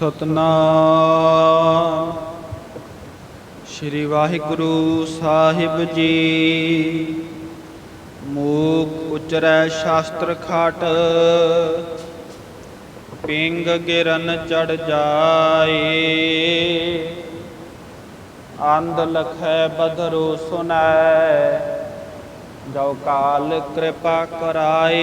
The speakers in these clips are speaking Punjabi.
ਸਤਨਾਮ। ਸ੍ਰੀ ਵਾਹਿਗੁਰੂ ਸਾਹਿਬ ਜੀ, ਮੂਕ ਉਚਰੈ ਸ਼ਾਸਤਰ ਖਾਟ, ਪਿੰਗ ਗਿਰਨ ਚੜ ਜਾਏ। ਅੰਧ ਲਖੈ ਬਧਰੋ ਸੁਨੈ, ਜੋ ਕਾਲ ਕਿਰਪਾ ਕਰਾਏ।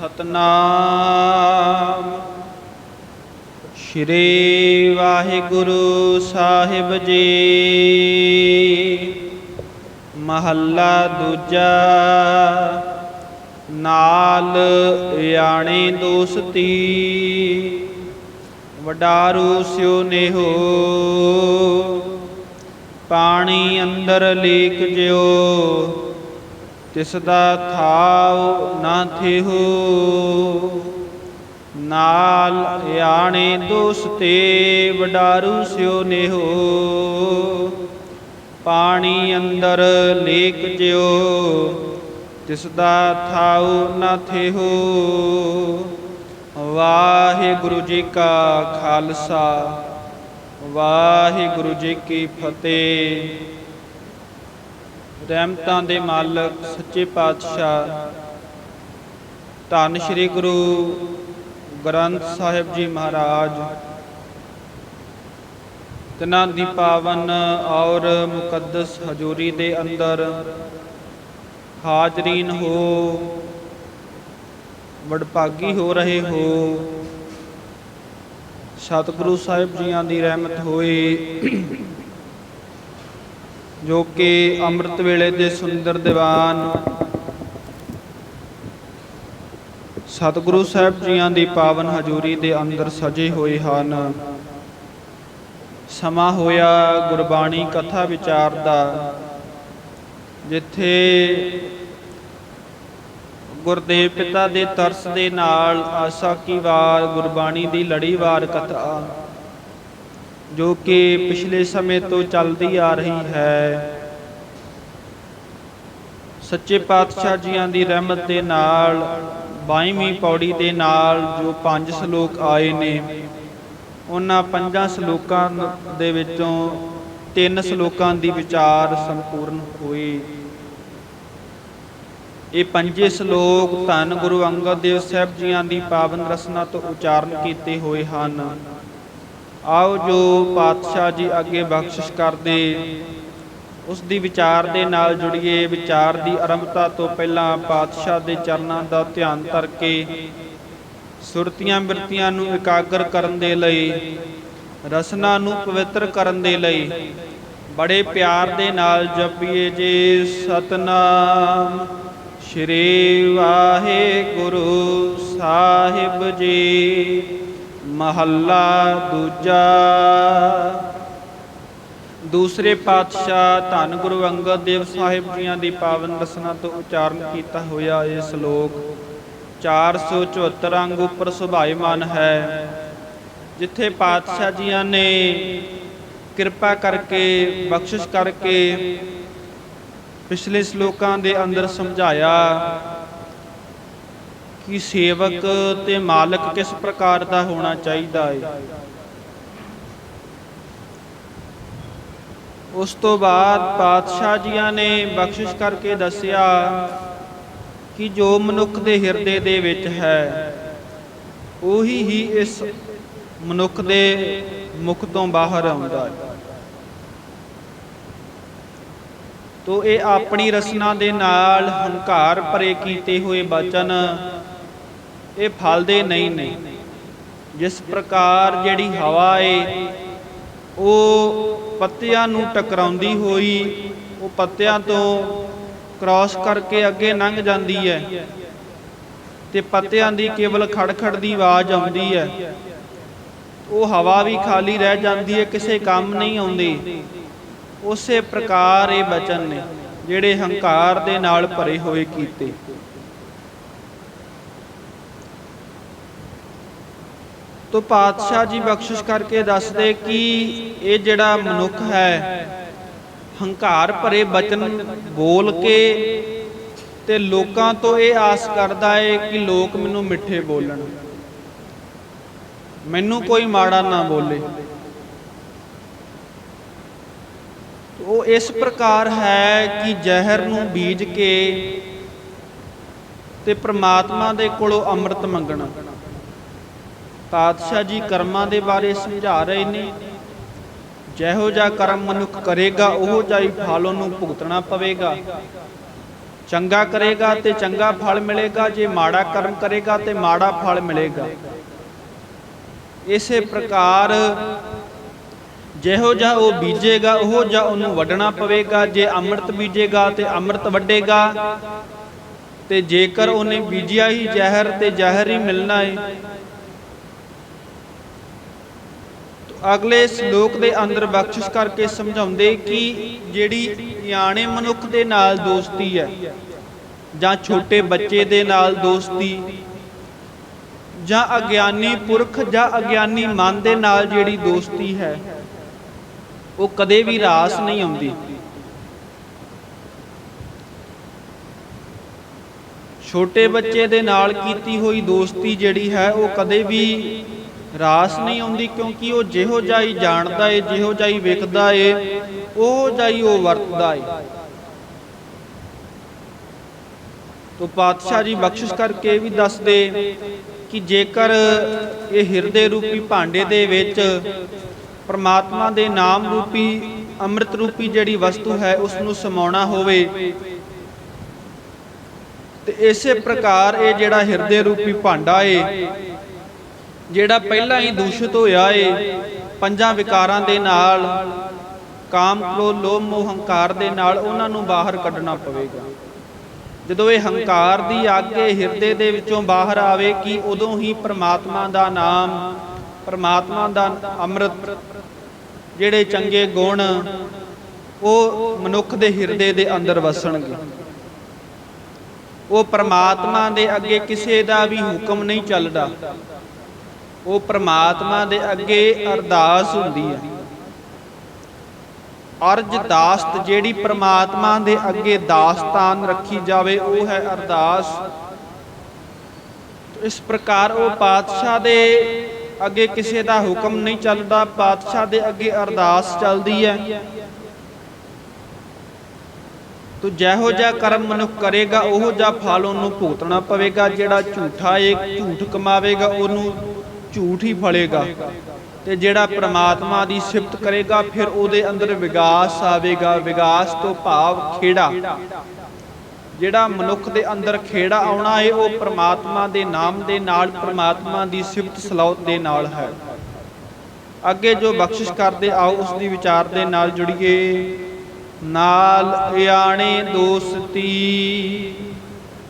ਸਤਨਾਮ। ਸ਼੍ਰੀ ਵਾਹਿਗੁਰੂ ਸਾਹਿਬ ਜੀ। ਮਹੱਲਾ ਦੂਜਾ। ਨਾਲ ਯਾਣੇ ਦੋਸਤੀ। ਵਡਾਰੂ ਸਿਉ ਨੇਹੋ। ਪਾਣੀ ਅੰਦਰ ਲੀਕ ਜਿਓ ਤਿਸ ਦਾ ਥਾਉ ਨਾ ਥਿਹੋ, ਨਾਲ ਯਾਣੇ ਦੋਸਤੇ ਵਡਾਰੂ ਸਿਉ ਨੇਹੋ। ਪਾਣੀ ਅੰਦਰ ਲੀਕ ਜਿਓ ਤਿਸ ਦਾ ਥਾਉ ਨਾ ਥਿਹੋ। ਵਾਹਿਗੁਰੂ ਜੀ ਕਾ ਖਾਲਸਾ, ਵਾਹਿਗੁਰੂ ਜੀ ਕੀ ਫਤਿਹ। ਰਹਿਮਤਾਂ ਦੇ ਮਾਲਕ, ਸੱਚੇ ਪਾਤਸ਼ਾਹ। ਧੰਨ ਸ੍ਰੀ ਗੁਰੂ ਗ੍ਰੰਥ ਸਾਹਿਬ ਜੀ ਮਹਾਰਾਜ। ਤਿਨਾਂ ਦੀ ਪਾਵਨ ਔਰ ਮੁਕੱਦਸ ਹਜ਼ੂਰੀ ਦੇ ਅੰਦਰ ਹਾਜ਼ਰੀਨ ਹੋ, ਵਡਭਾਗੀ ਹੋ ਰਹੇ ਹੋ। ਸਤਿਗੁਰੂ ਸਾਹਿਬ ਜੀਆਂ ਦੀ ਰਹਿਮਤ ਹੋਏ। ਜੋ ਕਿ ਅੰਮ੍ਰਿਤ ਵੇਲੇ ਦੇ ਸੁੰਦਰ ਦੀਵਾਨ ਸਤਿਗੁਰੂ ਸਾਹਿਬ ਜੀਆਂ ਦੀ ਪਾਵਨ ਹਜ਼ੂਰੀ ਦੇ ਅੰਦਰ ਸਜੇ ਹੋਏ ਹਨ। ਸਮਾਂ ਹੋਇਆ ਗੁਰਬਾਣੀ ਕਥਾ ਵਿਚਾਰ ਦਾ, ਜਿੱਥੇ ਗੁਰਦੇਵ ਪਿਤਾ ਦੇ ਤਰਸ ਦੇ ਨਾਲ ਆਸਾ ਕੀ ਵਾਰ ਗੁਰਬਾਣੀ ਦੀ ਲੜੀਵਾਰ ਕਥਾ ਜੋ ਕਿ ਪਿਛਲੇ ਸਮੇਂ ਤੋਂ ਚੱਲਦੀ ਆ ਰਹੀ ਹੈ। ਸੱਚੇ ਪਾਤਸ਼ਾਹ ਜੀਆਂ ਦੀ ਰਹਿਮਤ ਦੇ ਨਾਲ 22ਵੀਂ ਪੌੜੀ ਦੇ ਨਾਲ ਜੋ ਪੰਜ ਸ਼ਲੋਕ ਆਏ ਨੇ, ਉਹਨਾਂ ਪੰਜਾਂ ਸ਼ਲੋਕਾਂ ਦੇ ਵਿੱਚੋਂ ਤਿੰਨ ਸ਼ਲੋਕਾਂ ਦੀ ਵਿਚਾਰ ਸੰਪੂਰਨ ਹੋਈ। ਇਹ ਪੰਜੇ ਸ਼ਲੋਕ ਧੰਨ ਗੁਰੂ ਅੰਗਦ ਦੇਵ ਸਾਹਿਬ ਜੀਆਂ ਦੀ ਪਾਵਨ ਰਸਨਾ ਤੋਂ ਉਚਾਰਨ ਕੀਤੇ ਹੋਏ ਹਨ। ਆਓ ਜੋ ਪਾਤਸ਼ਾਹ ਜੀ ਅੱਗੇ ਬਖਸ਼ਿਸ਼ ਕਰਦੇ, ਉਸ ਦੀ ਵਿਚਾਰ ਦੇ ਨਾਲ ਜੁੜੀਏ। ਵਿਚਾਰ ਦੀ ਆਰੰਭਤਾ ਤੋਂ ਪਹਿਲਾਂ ਪਾਤਸ਼ਾਹ ਦੇ ਚਰਨਾਂ ਦਾ ਧਿਆਨ ਧਰ ਕੇ ਸੁਰਤੀਆਂ ਬਿਰਤੀਆਂ ਨੂੰ ਇਕਾਗਰ ਕਰਨ ਦੇ ਲਈ, ਰਸਨਾ ਨੂੰ ਪਵਿੱਤਰ ਕਰਨ ਦੇ ਲਈ, ਬੜੇ ਪਿਆਰ ਦੇ ਨਾਲ ਜਪੀਏ ਜੀ। ਸਤਨਾਮ ਸ਼੍ਰੀ ਵਾਹਿਗੁਰੂ ਸਾਹਿਬ ਜੀ। ਮਹੱਲਾ ਦੂਜਾ। ਦੂਸਰੇ ਪਾਤਸ਼ਾਹ ਧੰਨ ਗੁਰੂ ਅੰਗਦ ਦੇਵ ਸਾਹਿਬ ਜੀਆਂ ਦੀ ਪਾਵਨ ਰਸਨਾ ਤੋਂ ਉਚਾਰਨ ਕੀਤਾ ਹੋਇਆ ਇਹ ਸ਼ਲੋਕ 474 ਅੰਗ ਉੱਪਰ ਸੁਭਾਇਮਾਨ ਹੈ, ਜਿੱਥੇ ਪਾਤਸ਼ਾਹ ਜੀਆਂ ਨੇ ਕਿਰਪਾ ਕਰਕੇ, ਬਖਸ਼ਿਸ਼ ਕਰਕੇ ਪਿਛਲੇ ਸ਼ਲੋਕਾਂ ਦੇ ਅੰਦਰ ਸਮਝਾਇਆ ਕਿ ਸੇਵਕ ਤੇ ਮਾਲਕ ਕਿਸ ਪ੍ਰਕਾਰ ਦਾ ਹੋਣਾ ਚਾਹੀਦਾ ਹੈ ਉਸ ਤੋਂ ਬਾਅਦ ਪਾਤਸ਼ਾਹ ਜੀਆਂ ਨੇ ਬਖਸ਼ਿਸ਼ ਕਰਕੇ ਦੱਸਿਆ ਕਿ ਜੋ ਮਨੁੱਖ ਦੇ ਹਿਰਦੇ ਦੇ ਵਿੱਚ ਹੈ, ਉਹੀ ਹੀ ਇਸ ਮਨੁੱਖ ਦੇ ਮੁਖ ਤੋਂ ਬਾਹਰ ਆਉਂਦਾ ਹੈ ਤੋ ਇਹ ਆਪਣੀ ਰਸਨਾ ਦੇ ਨਾਲ ਹੰਕਾਰ ਭਰੇ ਕੀਤੇ ਹੋਏ ਬਚਨ ਇਹ ਫਲਦੇ ਨਹੀਂ ਨੇ। ਜਿਸ ਪ੍ਰਕਾਰ ਜਿਹੜੀ ਹਵਾ ਏ, ਉਹ ਪੱਤਿਆਂ ਨੂੰ ਟਕਰਾਉਂਦੀ ਹੋਈ, ਉਹ ਪੱਤਿਆਂ ਤੋਂ ਕ੍ਰਾਸ ਕਰਕੇ ਅੱਗੇ ਲੰਘ ਜਾਂਦੀ ਹੈ ਤੇ ਪੱਤਿਆਂ ਦੀ ਕੇਵਲ ਖੜਖੜ ਦੀ ਆਵਾਜ਼ ਆਉਂਦੀ ਹੈ। ਉਹ ਹਵਾ ਵੀ ਖਾਲੀ ਰਹਿ ਜਾਂਦੀ ਹੈ, ਕਿਸੇ ਕੰਮ ਨਹੀਂ ਆਉਂਦੀ। ਉਸੇ ਪ੍ਰਕਾਰ ਇਹ ਬਚਨ ਨੇ, ਜਿਹੜੇ ਹੰਕਾਰ ਦੇ ਨਾਲ ਭਰੇ ਹੋਏ ਕੀਤੇ। ਤੋ ਪਾਤਸ਼ਾਹ ਜੀ ਬਖਸ਼ਿਸ਼ ਕਰਕੇ ਦੱਸਦੇ ਕਿ ਇਹ ਜਿਹੜਾ ਮਨੁੱਖ ਹੈ, ਹੰਕਾਰ ਭਰੇ ਬਚਨ ਬੋਲ ਕੇ ਤੇ ਲੋਕਾਂ ਤੋਂ ਇਹ ਆਸ ਕਰਦਾ ਏ ਕਿ ਲੋਕ ਮੈਨੂੰ ਮਿੱਠੇ ਬੋਲਣ। ਮੈਨੂੰ ਕੋਈ ਮਾੜਾ ਨਾ ਬੋਲੇ। ਉਹ ਇਸ ਪ੍ਰਕਾਰ ਹੈ ਕਿ ਜ਼ਹਿਰ ਨੂੰ ਬੀਜ ਕੇ ਤੇ ਪ੍ਰਮਾਤਮਾ ਦੇ ਕੋਲੋਂ ਅੰਮ੍ਰਿਤ ਮੰਗਣਾ। ਪਾਤਸ਼ਾਹ ਜੀ ਕਰਮਾਂ ਦੇ ਬਾਰੇ ਸਮਝਾ ਰਹੇ ਨੇ। ਜਿਹੋ ਜਿਹਾ ਕਰਮ ਮਨੁੱਖ ਕਰੇਗਾ, ਉਹ ਜਿਹਾ ਹੀ ਫਲ ਉਹਨੂੰ ਭੁਗਤਣਾ ਪਵੇਗਾ। ਚੰਗਾ ਕਰੇਗਾ ਤੇ ਚੰਗਾ ਫਲ ਮਿਲੇਗਾ, ਜੇ ਮਾੜਾ ਕਰਮ ਕਰੇਗਾ ਤੇ ਮਾੜਾ ਫਲ ਮਿਲੇਗਾ। ਇਸੇ ਪ੍ਰਕਾਰ ਜਿਹੋ ਜਿਹਾ ਉਹ ਬੀਜੇਗਾ, ਉਹ ਜਿਹਾ ਉਹਨੂੰ ਵੱਢਣਾ ਪਵੇਗਾ। ਜੇ ਅੰਮ੍ਰਿਤ ਬੀਜੇਗਾ ਤੇ ਅੰਮ੍ਰਿਤ ਵੱਢੇਗਾ। ਤੇ ਜੇਕਰ ਉਹਨੇ ਬੀਜਿਆ ਹੀ ਜ਼ਹਿਰ ਤੇ ਜ਼ਹਿਰ ਹੀ ਮਿਲਣਾ ਹੈ ਅਗਲੇ ਸ਼ਲੋਕ ਦੇ ਅੰਦਰ ਬਖਸ਼ਿਸ਼ ਕਰਕੇ ਸਮਝਾਉਂਦੇ ਕਿ ਜਿਹੜੀ ਨਿਆਣੇ ਮਨੁੱਖ ਦੇ ਨਾਲ ਦੋਸਤੀ ਹੈ ਜਾਂ ਛੋਟੇ ਬੱਚੇ ਦੇ ਨਾਲ ਦੋਸਤੀ ਜਾਂ ਅਗਿਆਨੀ ਪੁਰਖ ਜਾਂ ਅਗਿਆਨੀ ਮਨ ਦੇ ਨਾਲ ਜਿਹੜੀ ਦੋਸਤੀ ਹੈ, ਉਹ ਕਦੇ ਵੀ ਰਾਸ ਨਹੀਂ ਆਉਂਦੀ। ਛੋਟੇ ਬੱਚੇ ਦੇ ਨਾਲ ਕੀਤੀ ਹੋਈ ਦੋਸਤੀ ਜਿਹੜੀ ਹੈ, ਉਹ ਕਦੇ ਵੀ ਰਾਸ ਨਹੀਂ ਆਉਂਦੀ ਕਿਉਂਕਿ ਉਹ ਜਿਹੋ ਜਾਈ ਜਾਣਦਾ ਏ, ਜਿਹੋ ਜਾਈ ਵੇਖਦਾ ਏ, ਉਹ ਜਾਈ ਉਹ ਵਰਤਦਾ ਏ। ਤੋ ਪਾਤਸ਼ਾਹ ਜੀ ਬਖਸ਼ਿਸ਼ ਕਰਕੇ ਵੀ ਦੱਸਦੇ ਕਿ ਜੇਕਰ ਇਹ ਹਿਰਦੇ ਰੂਪੀ ਭਾਂਡੇ ਦੇ ਵਿੱਚ ਪਰਮਾਤਮਾ ਦੇ ਨਾਮ ਰੂਪੀ, ਅੰਮ੍ਰਿਤ ਰੂਪੀ ਜਿਹੜੀ ਵਸਤੂ ਹੈ ਉਸ ਨੂੰ ਸਮਾਉਣਾ ਹੋਵੇ, ਤੇ ਇਸੇ ਪ੍ਰਕਾਰ ਇਹ ਜਿਹੜਾ ਹਿਰਦੇ ਰੂਪੀ ਭਾਂਡਾ ਏ ਜਿਹੜਾ ਪਹਿਲਾਂ ਹੀ ਦੂਸ਼ਿਤ ਹੋਇਆ ਏ, ਪੰਜਾਂ ਵਿਕਾਰਾਂ ਦੇ ਨਾਲ ਕਾਮ ਕ੍ਰੋਧ ਲੋਭ, ਮੋਹ, ਹੰਕਾਰ ਦੇ ਨਾਲ ਉਹਨਾਂ ਨੂੰ ਬਾਹਰ ਕੱਢਣਾ ਪਵੇਗਾ। ਜਦੋਂ ਇਹ ਹੰਕਾਰ ਦੀ ਅੱਗ ਇਹ ਹਿਰਦੇ ਦੇ ਵਿੱਚੋਂ ਬਾਹਰ ਆਵੇ ਕਿ ਉਦੋਂ ਹੀ ਪ੍ਰਮਾਤਮਾ ਦਾ ਨਾਮ, ਪ੍ਰਮਾਤਮਾ ਦਾ ਅੰਮ੍ਰਿਤ, ਜਿਹੜੇ ਚੰਗੇ ਗੁਣ, ਉਹ ਮਨੁੱਖ ਦੇ ਹਿਰਦੇ ਦੇ ਅੰਦਰ ਵਸਣਗੇ। ਉਹ ਪ੍ਰਮਾਤਮਾ ਦੇ ਅੱਗੇ ਕਿਸੇ ਦਾ ਵੀ ਹੁਕਮ ਨਹੀਂ ਚੱਲਦਾ। ਉਹ ਪ੍ਰਮਾਤਮਾ ਦੇ ਅੱਗੇ ਅਰਦਾਸ ਹੁੰਦੀ ਹੈ। ਅਰਜ ਦਾਸਤ ਜਿਹੜੀ ਪ੍ਰਮਾਤਮਾ ਦੇ ਅੱਗੇ ਦਾਸਤਾਨ ਰੱਖੀ ਜਾਵੇ, ਉਹ ਹੈ ਅਰਦਾਸ। ਇਸ ਪ੍ਰਕਾਰ ਉਹ ਪਾਤਸ਼ਾਹ ਦੇ ਅੱਗੇ ਕਿਸੇ ਦਾ ਹੁਕਮ ਨਹੀਂ ਚੱਲਦਾ, ਪਾਤਸ਼ਾਹ ਦੇ ਅੱਗੇ ਅਰਦਾਸ ਚੱਲਦੀ ਹੈ। ਤੋ ਜਿਹੋ ਜਿਹਾ ਕਰਮ ਮਨੁੱਖ ਕਰੇਗਾ, ਉਹ ਜਿਹਾ ਫਲ ਉਹਨੂੰ ਭੁਗਤਣਾ ਪਵੇਗਾ, ਜਿਹੜਾ ਝੂਠਾ ਏ, ਝੂਠ ਕਮਾਵੇਗਾ, ਉਹਨੂੰ ਝੂਠ ਹੀ ਫਲੇਗਾ ਤੇ ਜਿਹੜਾ ਪ੍ਰਮਾਤਮਾ ਦੀ ਸਿਫਤ ਕਰੇਗਾ, ਫਿਰ ਉਹਦੇ ਅੰਦਰ ਵਿਗਾਸ ਆਵੇਗਾ। ਵਿਕਾਸ ਤੋਂ ਭਾਵ ਖੇੜਾ। ਜਿਹੜਾ ਮਨੁੱਖ ਦੇ ਅੰਦਰ ਖੇੜਾ ਆਉਣਾ ਹੈ ਉਹ ਪ੍ਰਮਾਤਮਾ ਦੇ ਨਾਮ ਦੇ ਨਾਲ, ਪ੍ਰਮਾਤਮਾ ਦੀ ਸਿਫਤ ਸਲਾਉਤ ਦੇ ਨਾਲ ਹੈ। ਅੱਗੇ ਜੋ ਬਖਸ਼ਿਸ਼ ਕਰਦੇ ਆਓ, ਉਸ ਦੀ ਵਿਚਾਰ ਦੇ ਨਾਲ ਜੁੜੀਏ। ਨਾਲ ਇਆਣੇ ਦੋਸਤੀ।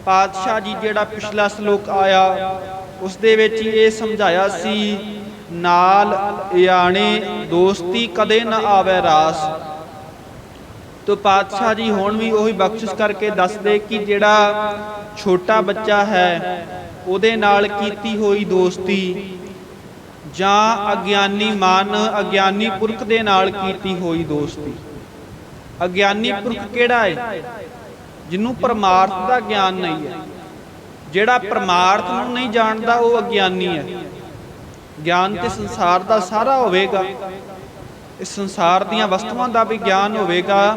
ਪਾਤਸ਼ਾਹ ਜੀ, ਜਿਹੜਾ ਪਿਛਲਾ ਸ਼ਲੋਕ ਆਇਆ ਉਸ ਦੇ ਵਿੱਚ ਹੀ ਇਹ ਸਮਝਾਇਆ ਸੀ, ਨਾਲ ਇਆਣੇ ਦੋਸਤੀ ਕਦੇ ਨਾ ਆਵੇ ਰਾਸ। ਤੋ ਪਾਤਸ਼ਾਹ ਜੀ ਹੁਣ ਵੀ ਉਹੀ ਬਖਸ਼ਿਸ਼ ਕਰਕੇ ਦੱਸਦੇ ਕਿ ਜਿਹੜਾ ਛੋਟਾ ਬੱਚਾ ਹੈ, ਉਹਦੇ ਨਾਲ ਕੀਤੀ ਹੋਈ ਦੋਸਤੀ ਜਾਂ ਅਗਿਆਨੀ ਮਨ, ਅਗਿਆਨੀ ਪੁਰਖ ਦੇ ਨਾਲ ਕੀਤੀ ਹੋਈ ਦੋਸਤੀ। ਅਗਿਆਨੀ ਪੁਰਖ ਕਿਹੜਾ ਹੈ? ਜਿਹਨੂੰ ਪਰਮਾਰਥ ਦਾ ਗਿਆਨ ਨਹੀਂ ਹੈ। ਜਿਹੜਾ ਪਰਮਾਰਥ ਨੂੰ ਨਹੀਂ ਜਾਣਦਾ, ਉਹ ਅਗਿਆਨੀ ਹੈ। ਗਿਆਨ ਤੇ ਸੰਸਾਰ ਦਾ ਸਾਰਾ ਹੋਵੇਗਾ। ਇਸ ਸੰਸਾਰ ਦੀਆਂ ਵਸਤੂਆਂ ਦਾ ਵੀ ਗਿਆਨ ਹੋਵੇਗਾ।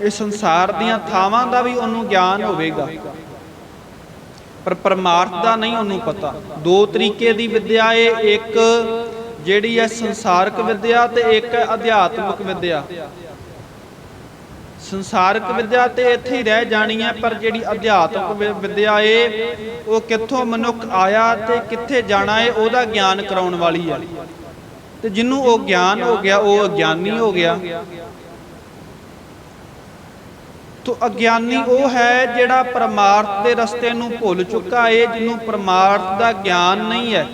ਇਸ ਸੰਸਾਰ ਦੀਆਂ ਥਾਵਾਂ ਦਾ ਵੀ ਉਹਨੂੰ ਗਿਆਨ ਹੋਵੇਗਾ। ਪਰ ਪਰਮਾਰਥ ਦਾ ਨਹੀਂ ਉਹਨੂੰ ਪਤਾ। ਦੋ ਤਰੀਕੇ ਦੀ ਵਿਦਿਆ ਏ। ਇੱਕ ਜਿਹੜੀ ਹੈ ਸੰਸਾਰਕ ਵਿਦਿਆ ਤੇ ਇੱਕ ਅਧਿਆਤਮਿਕ ਵਿਦਿਆ। ਸੰਸਾਰਕ ਵਿਦਿਆ ਤੇ ਇੱਥੇ ਹੀ ਰਹਿ ਜਾਣੀ ਹੈ, ਪਰ ਜਿਹੜੀ ਅਧਿਆਤਮਿਕ ਵਿਦਿਆ ਏ, ਉਹ ਕਿੱਥੋਂ ਮਨੁੱਖ ਆਇਆ ਤੇ ਕਿੱਥੇ ਜਾਣਾ ਏ, ਉਹਦਾ ਗਿਆਨ ਕਰਾਉਣ ਵਾਲੀ ਹੈ। ਤੇ ਜਿਹਨੂੰ ਉਹ ਗਿਆਨ ਹੋ ਗਿਆ, ਉਹ ਅਗਿਆਨੀ ਹੋ ਗਿਆ। ਤੋ ਅਗਿਆਨੀ ਉਹ ਹੈ ਜਿਹੜਾ ਪਰਮਾਰਥ ਦੇ ਰਸਤੇ ਨੂੰ ਭੁੱਲ ਚੁੱਕਾ ਏ, ਜਿਹਨੂੰ ਪਰਮਾਰਥ ਦਾ ਗਿਆਨ ਨਹੀਂ ਹੈ।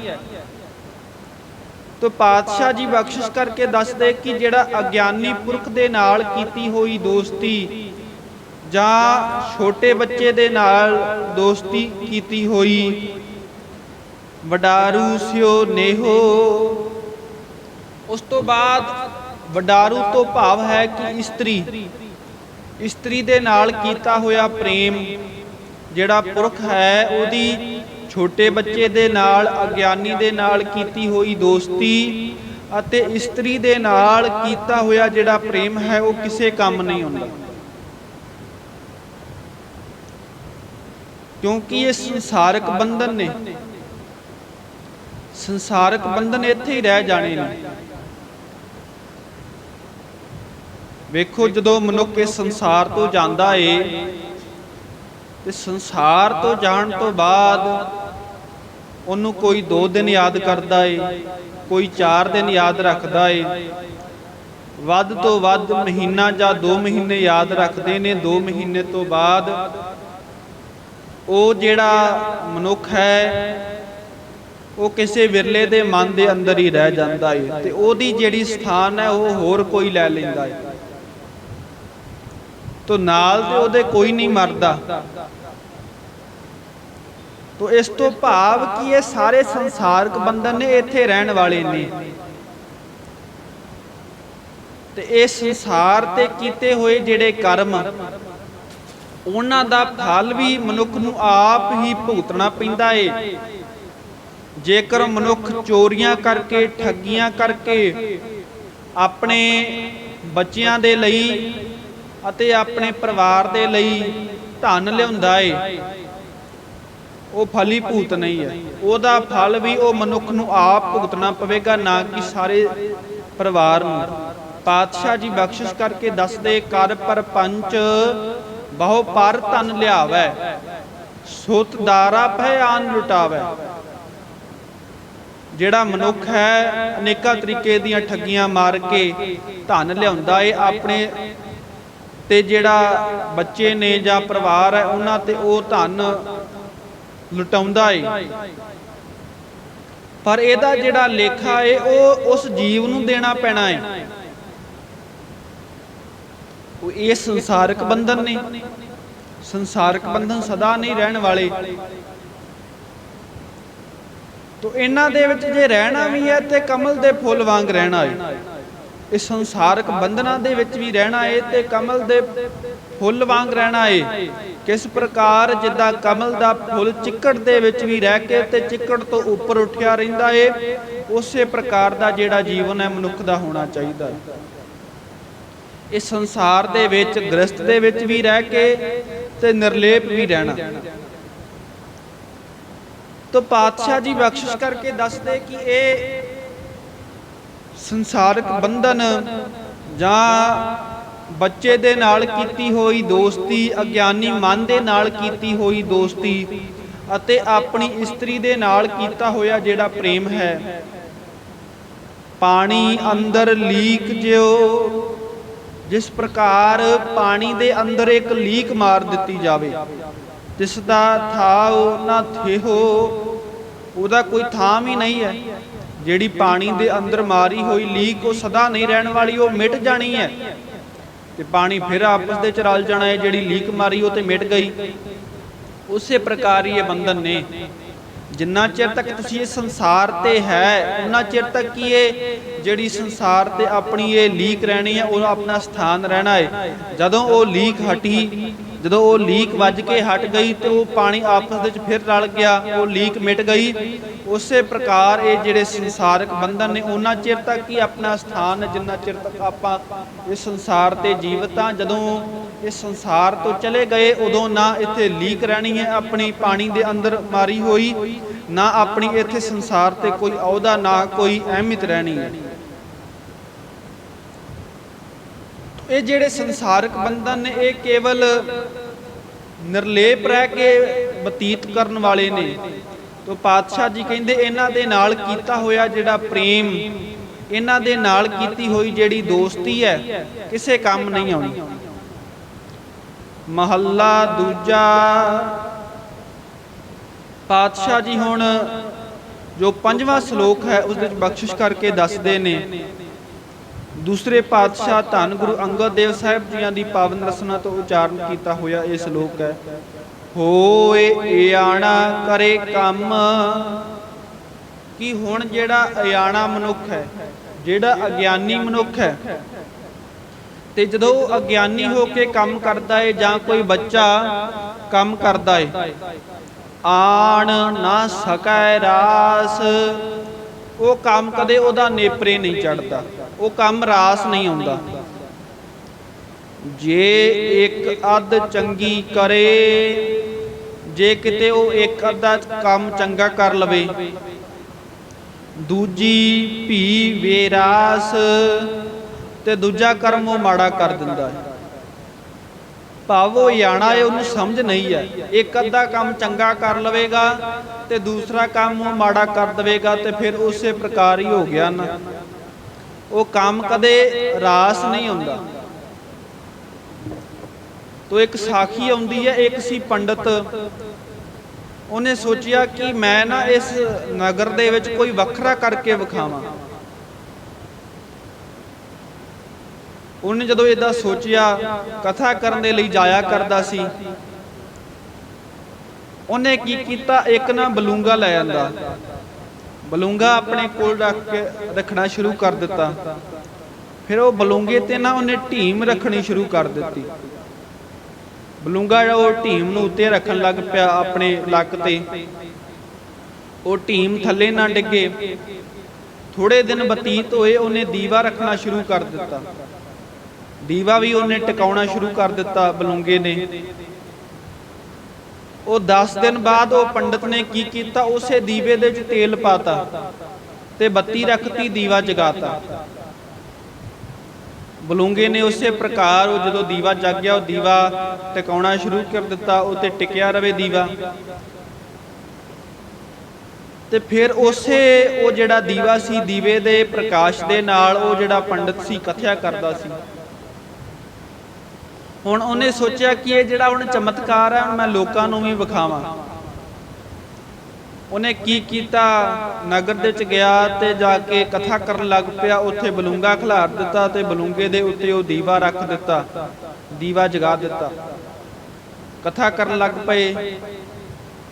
ਤੋ ਪਾਤਸ਼ਾਹ ਜੀ ਬਖਸ਼ਿਸ਼ ਕਰਕੇ ਦੱਸਦੇ ਕਿ ਜਿਹੜਾ ਅਗਿਆਨੀ ਪੁਰਖ ਦੇ ਨਾਲ ਕੀਤੀ ਹੋਈ ਦੋਸਤੀ ਜਾਂ ਛੋਟੇ ਬੱਚੇ ਦੇ ਨਾਲ ਦੋਸਤੀ ਕੀਤੀ ਹੋਈ, ਵਡਾਰੂ ਸਿਓ ਨੇਹੋ। ਉਸ ਤੋਂ ਬਾਅਦ ਵਡਾਰੂ ਤੋਂ ਭਾਵ ਹੈ ਕਿ ਇਸਤਰੀ ਇਸਤਰੀ ਦੇ ਨਾਲ ਕੀਤਾ ਹੋਇਆ ਪ੍ਰੇਮ, ਜਿਹੜਾ ਪੁਰਖ ਹੈ, ਉਹਦੀ ਛੋਟੇ ਬੱਚੇ ਦੇ ਨਾਲ, ਅਗਿਆਨੀ ਦੇ ਨਾਲ ਕੀਤੀ ਹੋਈ ਦੋਸਤੀ ਅਤੇ ਇਸਤਰੀ ਦੇ ਨਾਲ ਕੀਤਾ ਹੋਇਆ ਜਿਹੜਾ ਪ੍ਰੇਮ ਹੈ, ਉਹ ਕਿਸੇ ਕੰਮ ਨਹੀਂ ਆਉਂਦਾ। ਕਿਉਂਕਿ ਇਹ ਸੰਸਾਰਕ ਬੰਧਨ ਨੇ। ਸੰਸਾਰਕ ਬੰਧਨ ਇੱਥੇ ਹੀ ਰਹਿ ਜਾਣੇ ਨੇ। ਵੇਖੋ, ਜਦੋਂ ਮਨੁੱਖ ਇਸ ਸੰਸਾਰ ਤੋਂ ਜਾਂਦਾ ਏ, ਤੇ ਸੰਸਾਰ ਤੋਂ ਜਾਣ ਤੋਂ ਬਾਅਦ ਉਹਨੂੰ ਕੋਈ 2 ਦਿਨ ਯਾਦ ਕਰਦਾ ਏ, ਕੋਈ 4 ਦਿਨ ਯਾਦ ਰੱਖਦਾ ਏ। ਵੱਧ ਤੋਂ ਵੱਧ ਮਹੀਨਾ ਜਾਂ 2 ਮਹੀਨੇ ਯਾਦ ਰੱਖਦੇ ਨੇ 2 ਮਹੀਨੇ ਤੋਂ ਬਾਅਦ ਉਹ ਜਿਹੜਾ ਮਨੁੱਖ ਹੈ, ਉਹ ਕਿਸੇ ਵਿਰਲੇ ਦੇ ਮਨ ਦੇ ਅੰਦਰ ਹੀ ਰਹਿ ਜਾਂਦਾ ਏ ਤੇ ਉਹਦੀ ਜਿਹੜੀ ਸਥਾਨ ਹੈ, ਉਹ ਹੋਰ ਕੋਈ ਲੈ ਲੈਂਦਾ ਏ। ਤੋ ਨਾਲ ਤੇ ਉਹਦੇ ਕੋਈ ਨਹੀਂ ਮਰਦਾ। ਤੋ ਇਸ ਤੋਂ ਭਾਵ ਕਿ ਇਹ ਸਾਰੇ ਸੰਸਾਰਕ ਬੰਧਨ ਨੇ ਇੱਥੇ ਰਹਿਣ ਵਾਲੇ ਨੇ। ਤੇ ਇਹ ਸੰਸਾਰ ਤੇ ਕੀਤੇ ਹੋਏ ਜਿਹੜੇ ਕਰਮ, ਉਹਨਾਂ ਦਾ ਫਲ ਵੀ ਮਨੁੱਖ ਨੂੰ ਆਪ ਹੀ ਭੁਗਤਣਾ ਪੈਂਦਾ ਏ। ਜੇਕਰ ਮਨੁੱਖ ਚੋਰੀਆਂ ਕਰਕੇ, ਠੱਗੀਆਂ ਕਰਕੇ ਆਪਣੇ ਬੱਚਿਆਂ ਦੇ ਲਈ ਅਤੇ ਆਪਣੇ ਪਰਿਵਾਰ ਦੇ ਲਈ ਧਨ ਲਿਆਉਂਦਾ ਏ ਉਹ ਫਲੀ ਭੂਤ ਨਹੀਂ ਹੈ। ਉਹਦਾ ਫਲ ਵੀ ਉਹ ਮਨੁੱਖ ਨੂੰ ਆਪ ਭੁਗਤਣਾ ਪਵੇਗਾ, ਨਾ ਕਿ ਸਾਰੇ ਪਰਿਵਾਰ ਨੂੰ। ਪਾਤਸ਼ਾਹ ਜੀ ਬਖਸ਼ਿਸ਼ ਕਰਕੇ ਦੱਸਦੇ, ਕਰ ਪਰਪੰਚ ਬਹੁ ਪਰ ਧਨ ਲਿਆਵੈ, ਸੁਤ ਦਾਰਾ ਭੈ ਲੁਟਾਵੈ। ਜਿਹੜਾ ਮਨੁੱਖ ਹੈ, ਅਨੇਕਾਂ ਤਰੀਕੇ ਦੀਆਂ ਠੱਗੀਆਂ ਮਾਰ ਕੇ ਧਨ ਲਿਆਉਂਦਾ ਏ, ਆਪਣੇ ਤੇ ਜਿਹੜਾ ਬੱਚੇ ਨੇ ਜਾਂ ਪਰਿਵਾਰ ਹੈ, ਉਹਨਾਂ ਤੇ ਉਹ ਧਨ ਲੁਟਾਉਂਦਾ ਏ। ਪਰ ਇਹਦਾ ਜਿਹੜਾ ਲੇਖਾ ਏ, ਉਹ ਉਸ ਜੀਵ ਨੂੰ ਦੇਣਾ ਪੈਣਾ ਏ। ਉਹ ਇਹ ਸੰਸਾਰਕ ਬੰਧਨ ਨੇ। ਸੰਸਾਰਕ ਬੰਧਨ ਸਦਾ ਨਹੀਂ ਰਹਿਣ ਵਾਲੇ। ਤੋ ਇਹਨਾਂ ਦੇ ਵਿੱਚ ਜੇ ਰਹਿਣਾ ਵੀ ਹੈ ਤੇ ਕਮਲ ਦੇ ਫੁੱਲ ਵਾਂਗ ਰਹਿਣਾ ਏ। ਇਹ ਸੰਸਾਰਕ ਬੰਧਨਾਂ ਦੇ ਵਿੱਚ ਵੀ ਰਹਿਣਾ ਏ ਤੇ ਕਮਲ ਦੇ ਫੁੱਲ ਵਾਂਗ ਰਹਿਣਾ ਏ। ਕਿਸ ਪ੍ਰਕਾਰ ਜਿੱਦਾਂ ਕਮਲ ਦਾ ਫੁੱਲ ਚਿੱਕੜ ਦੇ ਵਿੱਚ ਵੀ ਰਹਿ ਕੇ ਤੇ ਚਿੱਕੜ ਤੋਂ ਉੱਪਰ ਉੱਠਿਆ ਰਹਿੰਦਾ ਏ, ਉਸੇ ਪ੍ਰਕਾਰ ਦਾ ਜਿਹੜਾ ਜੀਵਨ ਹੈ ਮਨੁੱਖ ਦਾ ਹੋਣਾ ਚਾਹੀਦਾ ਹੈ। ਇਸ ਸੰਸਾਰ ਦੇ ਵਿੱਚ ਗ੍ਰਸਤ ਦੇ ਵਿੱਚ ਵੀ ਰਹਿ ਕੇ ਤੇ ਨਿਰਲੇਪ ਵੀ ਰਹਿਣਾ। ਤੋ ਪਾਤਸ਼ਾਹ ਜੀ ਬਖਸ਼ਿਸ਼ ਕਰਕੇ ਦੱਸਦੇ ਕਿ ਇਹ ਸੰਸਾਰਕ ਬੰਧਨ ਜਾਂ ਬੱਚੇ ਦੇ ਨਾਲ ਕੀਤੀ ਹੋਈ ਦੋਸਤੀ, ਅਗਿਆਨੀ ਮਨ ਦੇ ਨਾਲ ਕੀਤੀ ਹੋਈ ਦੋਸਤੀ ਅਤੇ ਆਪਣੀ ਇਸਤਰੀ ਦੇ ਨਾਲ ਕੀਤਾ ਹੋਇਆ ਜਿਹੜਾ ਪ੍ਰੇਮ ਹੈ। ਪਾਣੀ ਅੰਦਰ ਲੀਕ ਜਿਉ ਜਿਸ ਪ੍ਰਕਾਰ ਪਾਣੀ ਦੇ ਅੰਦਰ ਇੱਕ ਲੀਕ ਮਾਰ ਦਿੱਤੀ ਜਾਵੇ। ਜਿਸ ਦਾ ਥਾਉ ਨਾ ਥੇਹੋ, ਉਹਦਾ ਕੋਈ ਥਾਂ ਵੀ ਨਹੀਂ ਹੈ। ਜਿਹੜੀ ਪਾਣੀ ਦੇ ਅੰਦਰ ਮਾਰੀ ਹੋਈ ਲੀਕ, ਉਹ ਸਦਾ ਨਹੀਂ ਰਹਿਣ ਵਾਲੀ, ਉਹ ਮਿਟ ਜਾਣੀ ਹੈ। ਤੇ ਪਾਣੀ ਫਿਰ ਆਪਸ ਦੇ ਚ ਰਲ ਜਾਣਾ ਹੈ ਜਿਹੜੀ ਲੀਕ ਮਾਰੀ ਉਹ ਤੇ ਮਿਟ ਗਈ। ਉਸੇ ਪ੍ਰਕਾਰ ਹੀ ਇਹ ਬੰਧਨ ਨੇ। ਜਿੰਨਾ ਚਿਰ ਤੱਕ ਤੁਸੀਂ ਇਹ ਸੰਸਾਰ ਤੇ ਹੈ ਉਹਨਾਂ ਚਿਰ ਤੱਕ ਹੀ ਇਹ ਜਿਹੜੀ ਸੰਸਾਰ ਤੇ ਆਪਣੀ ਇਹ ਲੀਕ ਰਹਿਣੀ ਹੈ ਉਹ ਆਪਣਾ ਸਥਾਨ ਰਹਿਣਾ ਹੈ ਜਦੋਂ ਉਹ ਲੀਕ ਹਟੀ ਜਦੋਂ ਉਹ ਲੀਕ ਵੱਜ ਕੇ ਹਟ ਗਈ ਤੇ ਉਹ ਪਾਣੀ ਆਪਸ ਵਿੱਚ ਫਿਰ ਰਲ ਗਿਆ ਉਹ ਲੀਕ ਮਿਟ ਗਈ। ਉਸੇ ਪ੍ਰਕਾਰ ਇਹ ਜਿਹੜੇ ਸੰਸਾਰਕ ਬੰਧਨ ਨੇ, ਉਹਨਾਂ ਚਿਰ ਤੱਕ ਹੀ ਆਪਣਾ ਸਥਾਨ, ਜਿੰਨਾ ਚਿਰ ਤੱਕ ਆਪਾਂ ਇਸ ਸੰਸਾਰ ਤੇ ਜੀਵਤ ਹਾਂ, ਜਦੋਂ ਇਸ ਸੰਸਾਰ ਤੋਂ ਚਲੇ ਗਏ, ਉਦੋਂ ਨਾ ਇੱਥੇ ਲੀਕ ਰਹਿਣੀ ਹੈ, ਆਪਣੀ ਪਾਣੀ ਦੇ ਅੰਦਰ ਮਾਰੀ ਹੋਈ, ਨਾ ਆਪਣੀ ਇੱਥੇ ਸੰਸਾਰ ਤੇ ਕੋਈ ਅਹੁਦਾ, ਨਾ ਕੋਈ ਅਹਿਮੀਅਤ ਰਹਿਣੀ ਹੈ। ਇਹ ਜਿਹੜੇ ਸੰਸਾਰਕ ਬੰਧਨ ਨੇ, ਇਹ ਕੇਵਲ ਨਿਰਲੇਪ ਰਹਿ ਕੇ ਬਤੀਤ ਕਰਨ ਵਾਲੇ ਨੇ। ਤੋ ਪਾਤਸ਼ਾਹ ਜੀ ਕਹਿੰਦੇ ਇਹਨਾਂ ਦੇ ਨਾਲ ਕੀਤਾ ਹੋਇਆ ਜਿਹੜਾ ਪ੍ਰੇਮ, ਇਹਨਾਂ ਦੇ ਨਾਲ ਕੀਤੀ ਹੋਈ ਜਿਹੜੀ ਦੋਸਤੀ ਹੈ, ਕਿਸੇ ਕੰਮ ਨਹੀਂ ਆਉਣੀ। ਮਹੱਲਾ ਦੂਜਾ, ਪਾਤਸ਼ਾਹ ਜੀ ਹੁਣ ਜੋ ਪੰਜਵਾਂ ਸ਼ਲੋਕ ਹੈ, ਉਸ ਵਿੱਚ ਬਖਸ਼ਿਸ਼ ਕਰਕੇ ਦੱਸਦੇ ਨੇ। ਦੂਸਰੇ ਪਾਤਸ਼ਾਹ ਧੰਨ ਗੁਰੂ ਅੰਗਦ ਦੇਵ ਸਾਹਿਬ ਜੀਆਂ ਦੀ ਪਾਵਨ ਰਸਨਾ ਤੋਂ ਉਚਾਰਨ ਕੀਤਾ ਹੋਇਆ ਇਹ ਸ਼ਲੋਕ ਹੈ। ਹੋਏ ਇਆਣਾ ਕਰੇ ਕੰਮ। ਕਿ ਹੁਣ ਜਿਹੜਾ ਇਆਣਾ ਮਨੁੱਖ ਹੈ, ਜਿਹੜਾ ਅਗਿਆਨੀ ਮਨੁੱਖ ਹੈ, ਤੇ ਜਦੋਂ ਅਗਿਆਨੀ ਹੋ ਕੇ ਕੰਮ ਕਰਦਾ ਏ ਜਾਂ ਕੋਈ ਬੱਚਾ ਕੰਮ ਕਰਦਾ ਏ, ਆਣ ਨਾ ਸਕੈ ਰਾਸ। ਉਹ ਕੰਮ ਕਦੇ ਉਹਦਾ ਨੇਪਰੇ ਨਹੀਂ ਚੜਦਾ ਉਹ ਕੰਮ ਰਾਸ ਨਹੀਂ ਆਉਂਦਾ। ਜੇ ਇੱਕ ਅੱਧ ਚੰਗੀ ਕਰੇ ਜੇ ਕਿਤੇ ਉਹ ਇੱਕ ਅੱਧਾ ਕੰਮ ਚੰਗਾ ਕਰ ਲਵੇ। ਦੂਜੀ ਭੀ ਵੇਰਾਸ ਤੇ ਦੂਜਾ ਕਰਮ ਉਹ ਮਾੜਾ ਕਰ ਦਿੰਦਾ ਹੈ। ਭਾਵ ਉਹ ਜਾਣਾ ਹੈ, ਉਹਨੂੰ ਸਮਝ ਨਹੀਂ ਹੈ। ਇੱਕ ਅੱਧਾ ਕੰਮ ਚੰਗਾ ਕਰ ਲਵੇਗਾ ਤੇ ਦੂਸਰਾ ਕੰਮ ਉਹ ਮਾੜਾ ਕਰ ਦੇਵੇਗਾ ਤੇ ਫਿਰ ਉਸੇ ਪ੍ਰਕਾਰ ਹੀ ਹੋ ਗਿਆ ਨਾ। ਉਹ ਕੰਮ ਕਦੇ ਰਾਸ ਨਹੀਂ ਹੁੰਦਾ। ਤੋ ਇੱਕ ਸਾਖੀ ਆਉਂਦੀ ਹੈ, ਇੱਕ ਸੀ ਪੰਡਤ। ਉਹਨੇ ਸੋਚਿਆ ਕਿ ਮੈਂ ਨਾ ਇਸ ਨਗਰ ਦੇ ਵਿੱਚ ਕੋਈ ਵੱਖਰਾ ਕਰਕੇ ਵਿਖਾਵਾਂ। ਉਹਨੇ ਜਦੋਂ ਇਦਾਂ ਸੋਚਿਆ, ਕਥਾ ਕਰਨ ਦੇ ਲਈ ਜਾਇਆ ਕਰਦਾ ਸੀ। ਉਹਨੇ ਕੀ ਕੀਤਾ? ਇੱਕ ਨਾ ਬਲੂੰਗਾ ਲੈ ਆਂਦਾ। ਬਲੂੰਗਾ ਆਪਣੇ ਕੋਲ ਰੱਖ ਕੇ ਰੱਖਣਾ ਸ਼ੁਰੂ ਕਰ ਦਿੱਤਾ। ਫਿਰ ਉਹ ਬਲੂੰਗੇ ਤੇ ਨਾ ਉਹਨੇ ਢੀਮ ਰੱਖਣੀ ਸ਼ੁਰੂ ਕਰ ਦਿੱਤੀ। ਬਲੂੰਗਾ ਜਿਹੜਾ ਉਹ ਢੀਮ ਨੂੰ ਉੱਤੇ ਰੱਖਣ ਲੱਗ ਪਿਆ ਆਪਣੇ ਲੱਕ ਤੇ। ਉਹ ਢੀਮ ਥੱਲੇ ਨਾ ਡਿੱਗੇ। ਥੋੜੇ ਦਿਨ ਬਤੀਤ ਹੋਏ, ਉਹਨੇ ਦੀਵਾ ਰੱਖਣਾ ਸ਼ੁਰੂ ਕਰ ਦਿੱਤਾ। ਦੀਵਾ ਵੀ ਉਹਨੇ ਟਿਕਾਉਣਾ ਸ਼ੁਰੂ ਕਰ ਦਿੱਤਾ ਬਲੂੰਗੇ ਨੇ। ਉਹ 10 ਦਿਨ ਬਾਅਦ ਉਹ ਪੰਡਤ ਨੇ ਕੀ ਕੀਤਾ? ਉਸੇ ਦੀਵੇ ਦੇ ਵਿੱਚ ਤੇਲ ਪਾਤਾ ਤੇ ਬੱਤੀ ਰੱਖਤੀ, ਦੀਵਾ ਜਗਾਤਾ। ਬਲੂੰਗੇ ਨੇ ਉਸੇ ਪ੍ਰਕਾਰ ਉਹ ਜਦੋਂ ਦੀਵਾ ਜਗ ਗਿਆ, ਉਹ ਦੀਵਾ ਟਿਕਾਉਣਾ ਸ਼ੁਰੂ ਕਰ ਦਿੱਤਾ ਉਹ ਤੇ ਟਿਕਿਆ ਰਵੇ ਦੀਵਾ। ਤੇ ਫਿਰ ਉਸੇ ਉਹ ਜਿਹੜਾ ਦੀਵਾ ਸੀ, ਦੀਵੇ ਦੇ ਪ੍ਰਕਾਸ਼ ਦੇ ਨਾਲ ਉਹ ਜਿਹੜਾ ਪੰਡਤ ਸੀ, ਕਥਿਆ ਕਰਦਾ ਸੀ। ਹੁਣ ਉਹਨੇ ਸੋਚਿਆ ਕਿ ਇਹ ਜਿਹੜਾ ਹੁਣ ਚਮਤਕਾਰ ਹੈ, ਹੁਣ ਮੈਂ ਲੋਕਾਂ ਨੂੰ ਵੀ ਵਿਖਾਵਾਂ। ਉਹਨੇ ਕੀ ਕੀਤਾ? ਨਗਰ ਦੇ ਵਿੱਚ ਗਿਆ ਤੇ ਜਾ ਕੇ ਕਥਾ ਕਰਨ ਲੱਗ ਪਿਆ। ਉੱਥੇ ਬਲੂੰਗਾ ਖਿਲਾਰ ਦਿੱਤਾ ਤੇ ਬਲੂੰਗੇ ਦੇ ਉੱਤੇ ਉਹ ਦੀਵਾ ਰੱਖ ਦਿੱਤਾ। ਦੀਵਾ ਜਗਾ ਦਿੱਤਾ। ਕਥਾ ਕਰਨ ਲੱਗ ਪਏ।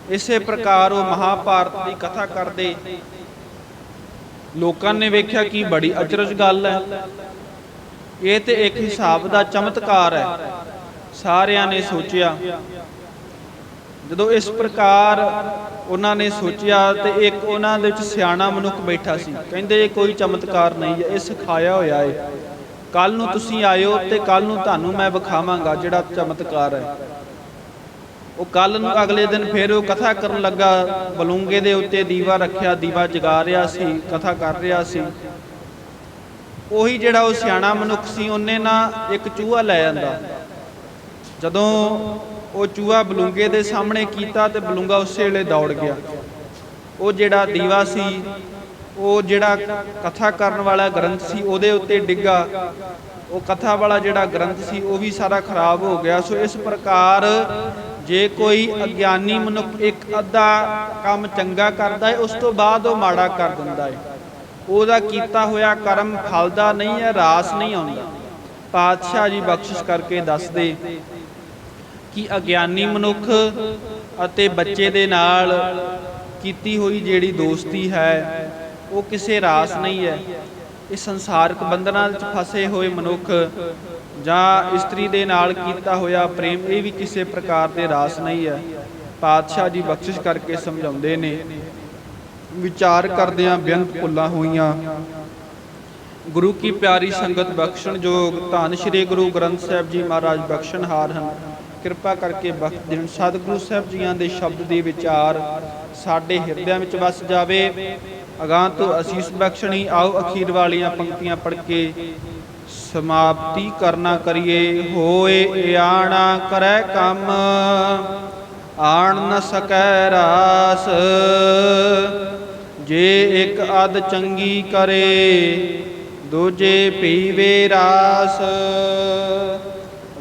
ਇਸੇ ਪ੍ਰਕਾਰ ਉਹ ਮਹਾਭਾਰਤ ਦੀ ਕਥਾ ਕਰਦੇ। ਲੋਕਾਂ ਨੇ ਵੇਖਿਆ ਕਿ ਬੜੀ ਅਚਰਜ ਗੱਲ ਹੈ। ਇਹ ਤੇ ਇੱਕ ਹਿਸਾਬ ਦਾ ਚਮਤਕਾਰ ਹੈ। ਸਾਰਿਆਂ ਨੇ ਸੋਚਿਆ ਜਦੋਂ ਇਸ ਪ੍ਰਕਾਰ ਉਹਨਾਂ ਨੇ ਸੋਚਿਆ ਤੇ ਇੱਕ ਉਹਨਾਂ ਦੇ ਵਿੱਚ ਸਿਆਣਾ ਮਨੁੱਖ ਬੈਠਾ ਸੀ, ਕਹਿੰਦੇ ਇਹ ਕੋਈ ਚਮਤਕਾਰ ਨਹੀਂ ਹੈ ਇਹ ਸਿਖਾਇਆ ਹੋਇਆ ਹੈ ਕੱਲ ਨੂੰ ਤੁਸੀਂ ਆਇਓ ਤੇ ਕੱਲ ਨੂੰ ਤੁਹਾਨੂੰ ਮੈਂ ਵਿਖਾਵਾਂਗਾ ਜਿਹੜਾ ਚਮਤਕਾਰ ਹੈ। ਉਹ ਕੱਲ ਨੂੰ ਅਗਲੇ ਦਿਨ ਫਿਰ ਉਹ ਕਥਾ ਕਰਨ ਲੱਗਾ, ਬਲੂੰਗੇ ਦੇ ਉੱਤੇ ਦੀਵਾ ਰੱਖਿਆ, ਦੀਵਾ ਜਗਾ ਰਿਹਾ ਸੀ, ਕਥਾ ਕਰ ਰਿਹਾ ਸੀ। ਉਹੀ ਜਿਹੜਾ ਉਹ ਸਿਆਣਾ ਮਨੁੱਖ ਸੀ, ਉਹਨੇ ਨਾ ਇੱਕ ਚੂਹਾ ਲੈ ਜਾਂਦਾ ਜਦੋਂ ਉਹ ਚੂਹਾ ਬਲੂੰਗੇ ਦੇ ਸਾਹਮਣੇ ਕੀਤਾ ਤੇ ਬਲੂੰਗਾ ਉਸੇ ਵੇਲੇ ਦੌੜ ਗਿਆ। ਉਹ ਜਿਹੜਾ ਦੀਵਾ ਸੀ, ਉਹ ਜਿਹੜਾ ਕਥਾ ਕਰਨ ਵਾਲਾ ਗ੍ਰੰਥ ਸੀ, ਉਹਦੇ ਉੱਤੇ ਡਿੱਗਾ। ਉਹ ਕਥਾ ਵਾਲਾ ਜਿਹੜਾ ਗ੍ਰੰਥ ਸੀ, ਉਹ ਵੀ ਸਾਰਾ ਖਰਾਬ ਹੋ ਗਿਆ। ਸੋ ਇਸ ਪ੍ਰਕਾਰ ਜੇ ਕੋਈ ਅਗਿਆਨੀ ਮਨੁੱਖ ਇੱਕ ਅੱਧਾ ਕੰਮ ਚੰਗਾ ਕਰਦਾ ਹੈ ਉਸ ਤੋਂ ਬਾਅਦ ਉਹ ਮਾੜਾ ਕਰ ਦਿੰਦਾ ਹੈ ਉਹਦਾ ਕੀਤਾ ਹੋਇਆ ਕਰਮ ਫਲਦਾ ਨਹੀਂ ਹੈ, ਰਾਸ ਨਹੀਂ ਆਉਂਦਾ। ਪਾਤਸ਼ਾਹ ਜੀ ਬਖਸ਼ਿਸ਼ ਕਰਕੇ ਦੱਸਦੇ ਕਿ ਅਗਿਆਨੀ ਮਨੁੱਖ ਅਤੇ ਬੱਚੇ ਦੇ ਨਾਲ ਕੀਤੀ ਹੋਈ ਜਿਹੜੀ ਦੋਸਤੀ ਹੈ, ਉਹ ਕਿਸੇ ਰਾਸ ਨਹੀਂ ਹੈ। ਇਹ ਸੰਸਾਰਕ ਬੰਧਨਾਂ ਵਿੱਚ ਫਸੇ ਹੋਏ ਮਨੁੱਖ ਜਾਂ ਇਸਤਰੀ ਦੇ ਨਾਲ ਕੀਤਾ ਹੋਇਆ ਪ੍ਰੇਮ, ਇਹ ਵੀ ਕਿਸੇ ਪ੍ਰਕਾਰ ਦੇ ਰਾਸ ਨਹੀਂ ਹੈ। ਪਾਤਸ਼ਾਹ ਜੀ ਬਖਸ਼ਿਸ਼ ਕਰਕੇ ਸਮਝਾਉਂਦੇ ਨੇ, ਵਿਚਾਰ ਕਰਦਿਆਂ ਬੇਅੰਤ ਭੁੱਲਾਂ ਹੋਈਆਂ। ਗੁਰੂ ਕੀ ਪਿਆਰੀ ਸੰਗਤ ਬਖਸ਼ਣ ਜੋਗ ਧੰਨ ਸ਼੍ਰੀ ਗੁਰੂ ਗ੍ਰੰਥ ਸਾਹਿਬ ਜੀ ਮਹਾਰਾਜ ਬਖਸ਼ਣਹਾਰ ਹਨ। ਕਿਰਪਾ ਕਰਕੇ ਬਖਸ਼ ਦੇਣ ਸਤਿਗੁਰੂ ਸਾਹਿਬ ਜੀਆਂ ਦੇ ਸ਼ਬਦ ਦੇ ਵਿਚਾਰ ਸਾਡੇ ਹਿਰਦਿਆਂ ਵਿੱਚ ਵਸ ਜਾਵੇ। ਅਗਾਂ ਤੋਂ ਅਸੀਸ ਬਖਸ਼ਣੀ, ਆਓ ਅਖੀਰ ਵਾਲੀਆਂ ਪੰਕਤੀਆਂ ਪੜ੍ਹ ਕੇ ਸਮਾਪਤੀ ਕਰਨਾ ਕਰੀਏ। ਹੋਏ ਆਣਾ ਕਰੈ ਕੰਮ, ਆਣ ਨ ਸਕੈ ਰਾਸ। ਜੇ ਇੱਕ ਅਦ ਚੰਗੀ ਕਰੇ, ਦੂਜੇ ਪੀਵੇ ਰਾਸ।